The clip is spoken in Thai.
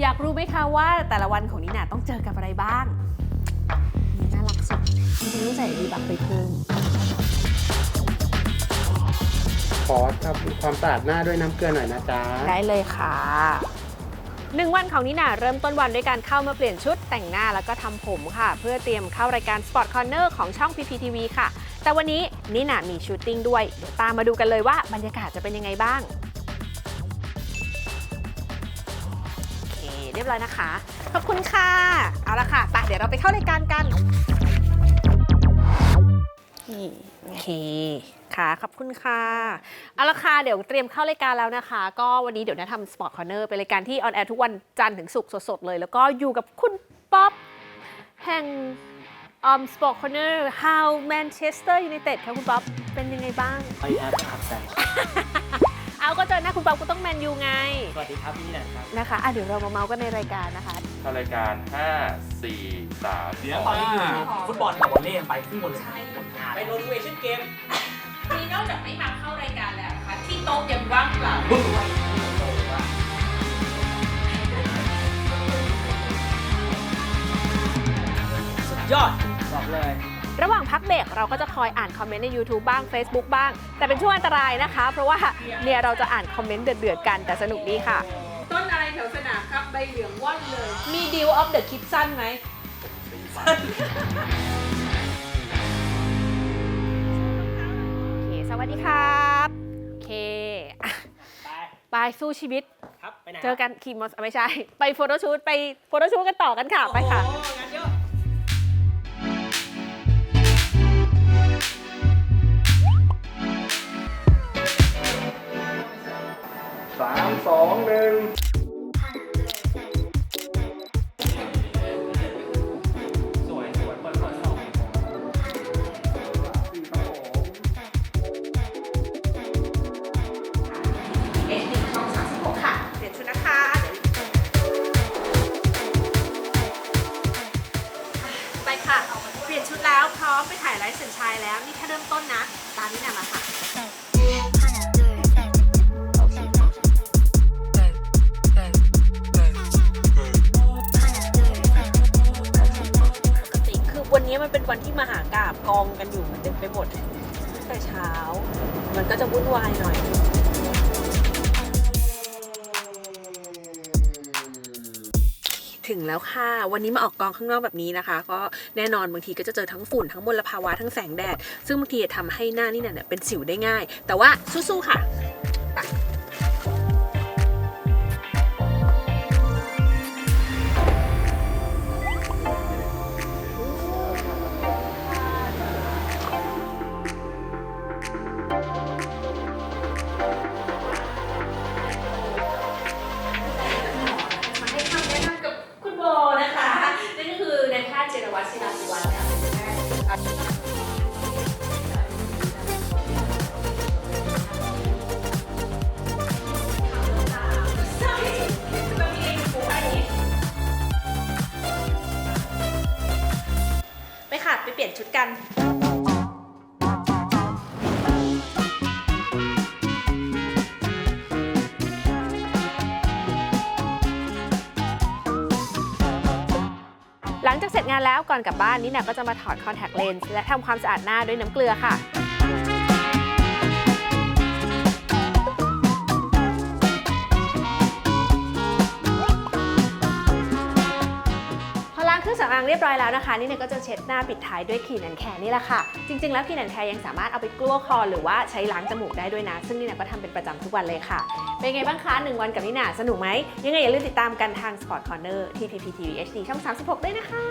อยากรู้ไหมคะว่าแต่ละวันของนิน่าต้องเจอกับอะไรบ้างนี่น่ารักสุดจริงๆต้องใส่ดีบักไปเพิ่มขอทำความสะอาดหน้าด้วยน้ำเกลือหน่อยนะจ๊ะ ได้เลยค่ะหนึ่งวันของนิน่าเริ่มต้นวันด้วยการเข้ามาเปลี่ยนชุดแต่งหน้าแล้วก็ทำผมค่ะ เพื่อเตรียมเข้ารายการ Sport Corner ของช่อง PPTV ค่ะ แต่วันนี้นิน่ามีชูตติ้งด้วย เดี๋ยวตามมาดูกันเลยว่าบรรยากาศจะเป็นยังไงบ้าง รียบร้อยนะคะ ขอบคุณค่ะ เอาละค่ะไปเดี๋ยวเราไปเข้ารายการกันนี่โอเคค่ะ ขอบคุณค่ะ เอาละค่ะ เดี๋ยวเตรียมเข้ารายการแล้วนะคะ ก็วันนี้เดี๋ยวนะทำ Sport Corner เป็นรายการที่ออนแอร์ทุกวันจันทร์ถึงศุกร์สดๆเลย แล้วก็อยู่กับคุณป๊อปแห่ง um, Sport Corner How Manchester United ค่ะคุณป๊อปเป็นยังไงบ้าง I have accent เอาก็เจอหน้าคุณป๊อปก็ต้องแมนยูไง สวัสดีครับพี่แหนนครับนะคะอะเดี๋ยวเรามาเมาส์กันในรายการนะคะ เข้ารายการ 5 4 3เดี๋ยวตอนนี้คือฟุตบอลกับบอลเล่ไปขึ้นบนเลยไปโรดูเอชั่นเกมนี่นอกจากไม่มาเข้ารายการแล้วนะคะที่โต๊ะยังว่างเปล่าสุดยอดบอกเลย ระหว่างพักเบรกเราก็จะคอยอ่านคอมเมนต์ใน YouTube บ้าง Facebook บ้าง แต่เป็นช่วงอันตรายนะคะ เพราะว่าเนี่ยเราจะอ่านคอมเมนต์เดือดๆกันแต่สนุกดีค่ะ ต้นอะไรแถวสนามครับใบเหลืองว่อนเลย มี Deal of the Kid สั้นไหมโอเค สวัสดีครับโอเคอะไปไปสู้ชีวิต ครับ ไปไหน เจอกันขี่มอเตอร์ไม่ใช่ ไปโฟโต้ชูตไปโฟโต้ชูตกันต่อกันค่ะ ไปค่ะโอ้โหงานเยอะายไลฟ์สัญชายแล้วนี่แค่เริ่มต้นนะ ตามนี้นะมาค่ะปกติคือวันนี้มันเป็นวันที่มหากราบกองกันอยู่มันเต็มไปหมดตั้งแต่เช้า มันก็จะวุ่นวายหน่อย ถึงแล้วค่ะ วันนี้มาออกกองข้างนอกแบบนี้นะคะ ก็แน่นอนบางทีก็จะเจอทั้งฝุ่นทั้งมลภาวะทั้งแสงแดด ซึ่งบางทีทำให้หน้านี่เนี่ยเป็นสิวได้ง่าย แต่ว่าสู้ๆค่ะไป ไปเปลี่ยนชุดกันหลังจากเสร็จงานแล้วก่อนกลับบ้านนี่นะก็จะมาถอดคอนแทคเลนส์และทำความสะอาดหน้าด้วยน้ำเกลือค่ะ เครื่องสำอางเรียบร้อยแล้วนะคะนี่เนี่ยก็จะเช็ดหน้าปิดท้ายด้วยครีนแอนแคร์นี่แหละค่ะ จริง ๆ แล้วครีนแอนแคร์ยังสามารถเอาไปกลั้วคอหรือว่าใช้ล้างจมูกได้ด้วยนะ ซึ่งนี่เนี่ยก็ทำเป็นประจำทุกวันเลยค่ะ เป็นไงบ้างคะหนึ่งวันกับนี่นาสนุกไหมยังไงอย่าลืมติดตามกันทาง Sport Corner ที่ PPTV HD ช่อง 36 ด้วยนะคะ